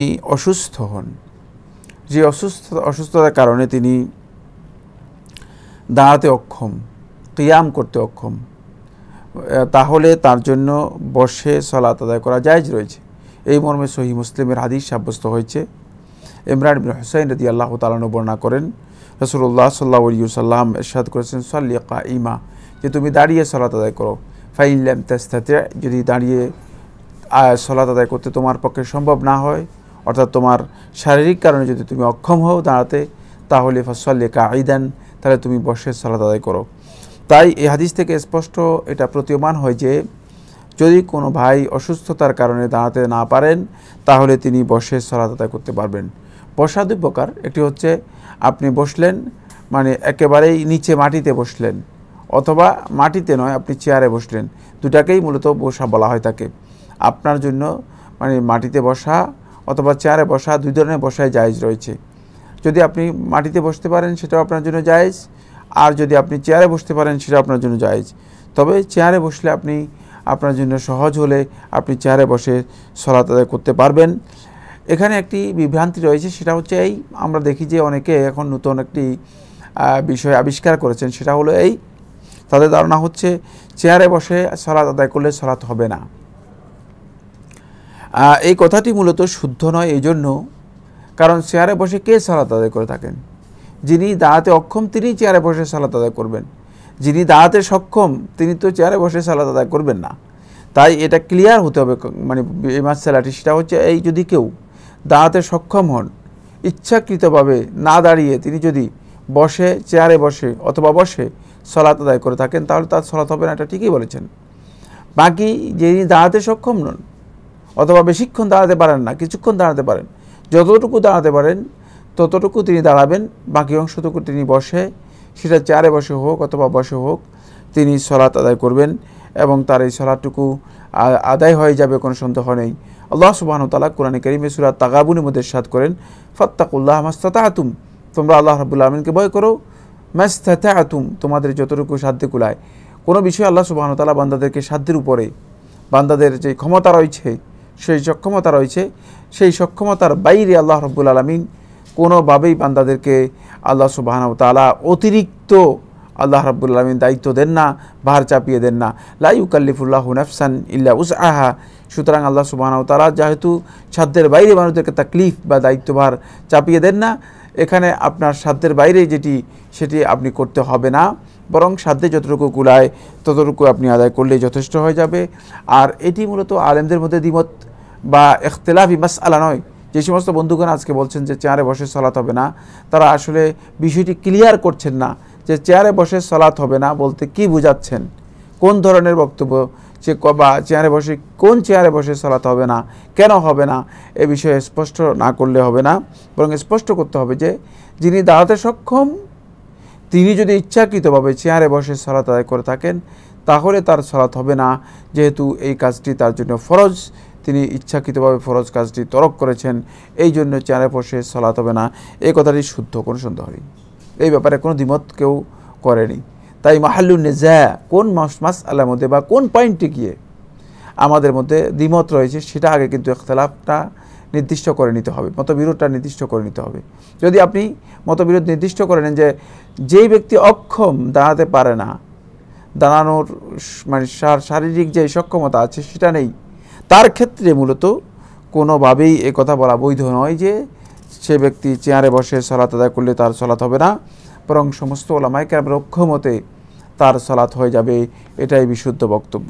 তিনি অসুস্থ হন। যে অসুস্থ, অসুস্থতার কারণে তিনি দাঁড়াতে অক্ষম কিয়াম করতে অক্ষম। তাহলে তার জন্য বসে সলাত আদায় করা জায়জ রয়েছে। এই মর্মে সহি মুসলিমের হাদিস সাব্যস্ত হয়েছে। ইমরান বিন হুসাইন রদি আল্লাহ তালানো বর্ণনা করেন রসুল্লাহ সাল্লাহ সাল্লাম এরশাদ করেছেন, সাল্লি ইমা যে তুমি দাঁড়িয়ে সলাত আদায় করো। ফাইল্লাম তেস্তাতে, যদি দাঁড়িয়ে সলাত আদায় করতে তোমার পক্ষে সম্ভব না হয় অর্থাৎ তোমার শারীরিক কারণে যদি তুমি অক্ষম হও দাঁড়াতে, তাহলে ফসল্লে আইদান তাহলে তুমি বসে সলাত আদায় করো। তাই এই হাদিস থেকে স্পষ্ট এটা প্রতীয়মান হয় যে, যদি কোনো ভাই অসুস্থতার কারণে দাঁড়াতে না পারেন, তাহলে তিনি বসে সলাত আদায় করতে পারবেন। বসা দুই প্রকার। একটি হচ্ছে আপনি বসলেন মানে একেবারেই নিচে মাটিতে বসলেন, অথবা মাটিতে নয়, আপনি চেয়ারে বসলেন। দুটাকেই মূলত বসা বলা হয় তাকে। আপনার জন্য মানে মাটিতে বসা অথবা চেয়ারে বসা, দুই ধরনের বসায় জায়েজ রয়েছে। যদি আপনি মাটিতে বসতে পারেন, সেটাও আপনার জন্য জায়েজ। আর যদি আপনি চেয়ারে বসতে পারেন সেটা আপনার জন্য জায়েজ। তবে চেয়ারে বসলে আপনি, আপনার জন্য সহজ হলে আপনি চেয়ারে বসে সলাত আদায় করতে পারবেন। এখানে একটি বিভ্রান্তি রয়েছে, সেটা হচ্ছে এই, আমরা দেখি যে অনেকে এখন নতুন একটি বিষয় আবিষ্কার করেছেন, সেটা হলো এই। তাদের ধারণা হচ্ছে, চেয়ারে বসে সলাত আদায় করলে সলাত হবে না। এই কথাটি মূলত শুদ্ধ নয় এই জন্য কারণ চেয়ারে বসে কে সালাত আদায় করে থাকেন? যিনি দাঁড়াতে অক্ষম, তিনি চেয়ারে বসে সালাত আদায় করবেন। যিনি দাঁড়াতে সক্ষম, তিনি তো চেয়ারে বসে সালাত আদায় করবেন না। তাই এটা ক্লিয়ার হতে হবে মানে এই মাসালাটি। সেটা হচ্ছে, এই যদি কেউ দাঁড়াতে সক্ষম হন, ইচ্ছাকৃতভাবে না দাঁড়িয়ে তিনি যদি বসে, চেয়ারে বসে অথবা বসে সলাত আদায় করে থাকেন, তাহলে তার সলাত হবে না, এটা ঠিকই বলেছেন। বাকি যিনি দাঁড়াতে সক্ষম নন অথবা বেশিক্ষণ দাঁড়াতে পারেন না, কিছুক্ষণ দাঁড়াতে পারেন। যতটুকু দাঁড়াতে পারেন, ততটুকু তিনি দাঁড়াবেন, বাকি অংশটুকু তিনি বসে, সেটা চেয়ারে বসে হোক অথবা বসে হোক, তিনি সলাৎ আদায় করবেন এবং তার এই সলাটুকু আদায় হয়ে যাবে, কোনো সন্দেহ নেই। আল্লাহ সুবাহন তালা কোরআন করিমে সুরাত তাগাবুনের মধ্যে সাদ করেন, ফত্তাকুল্লাহ মাস্তাতা আতুম তোমরা আল্লাহ রাবুল্লা আলমিনকে ভয় করো মাস্তাতা আতুম তোমাদের যতটুকু সাধ্যে কুলায়। কোনো বিষয়ে আল্লাহ সুবাহন তালা বান্দাদেরকে সাধ্যের উপরে, বান্দাদের যে ক্ষমতা রয়েছে সেই সক্ষমতা রয়েছে। সেই সক্ষমতার বাইরে আল্লাহ রব্বুল আলমিন কোনোভাবেই বান্দাদেরকে আল্লাহ সুবাহ তালা অতিরিক্ত আল্লাহ রাব্বুল আলমিন দায়িত্ব দেন না, ভার চাপিয়ে দেন না। লাই উকাল্লিফুল্লাহ নাফসান ইল্লা উস আহা সুতরাং আল্লাহ সুবাহ তালা যেহেতু সাধ্যের বাইরে মানুষদেরকে তাকলিফ বা দায়িত্বভার চাপিয়ে দেন না, এখানে আপনার সাধ্যের বাইরে যেটি, সেটি আপনি করতে হবে না। বরং সাধ্যে যতটুকু কুলায়, ততটুকু আপনি আদায় করলে যথেষ্ট হয়ে যাবে। আর এটি মূলত আলেমদের মধ্যে দ্বিমত বা এখতলাফি মাস আলা নয়। যে সমস্ত বন্ধুগণ আজকে বলছেন যে চেয়ারে বসে সলাৎ হবে না, তারা আসলে বিষয়টি ক্লিয়ার করছেন না যে চেয়ারে বসে সলাৎ হবে না বলতে কি বুঝাচ্ছেন? কোন ধরনের বক্তব্য? যে বা চেয়ারে বসে কোন চেয়ারে বসে সলাৎ হবে না? কেন হবে না? এ বিষয়ে স্পষ্ট না করলে হবে না। বরং স্পষ্ট করতে হবে যে যিনি দাঁড়াতে সক্ষম তিনি যদি ইচ্ছাকৃতভাবে চেয়ারে বসে সলাত আদায় করে থাকেন, তাহলে তার সলাত হবে না। যেহেতু এই কাজটি তার জন্য ফরজ, তিনি ইচ্ছাকৃতভাবে ফরজ কাজটি তরক করেছেন, এই জন্য চেয়ারে বসে সলাত হবে না। এই কথাটি শুদ্ধ, কোনো সন্দেহ নেই এই ব্যাপারে কোনো দ্বিমত কেউ করেনি। তাই মাহাল্লু নেজা, কোন মাস মাস আল্লার মধ্যে বা কোন পয়েন্টে গিয়ে আমাদের মধ্যে দ্বিমত রয়েছে, সেটা আগে কিন্তু ইখতলাফটা নির্দিষ্ট করে নিতে হবে, মতবিরোধটা নির্দিষ্ট করে নিতে হবে। যদি আপনি মতবিরোধ নির্দিষ্ট করে নেন যে যেই ব্যক্তি অক্ষম দাঁড়াতে পারে না, দাঁড়ানোর মানে শারীরিক যে সক্ষমতা আছে সেটা নেই, তার ক্ষেত্রে মূলত কোনোভাবেই এ কথা বলা বৈধ নয় যে সে ব্যক্তি চেয়ারে বসে সলাত আদায় করলে তার সলাত হবে না, বরং সমস্ত ওলামাইকার অক্ষমতে তার সলাত হয়ে যাবে, এটাই বিশুদ্ধ বক্তব্য।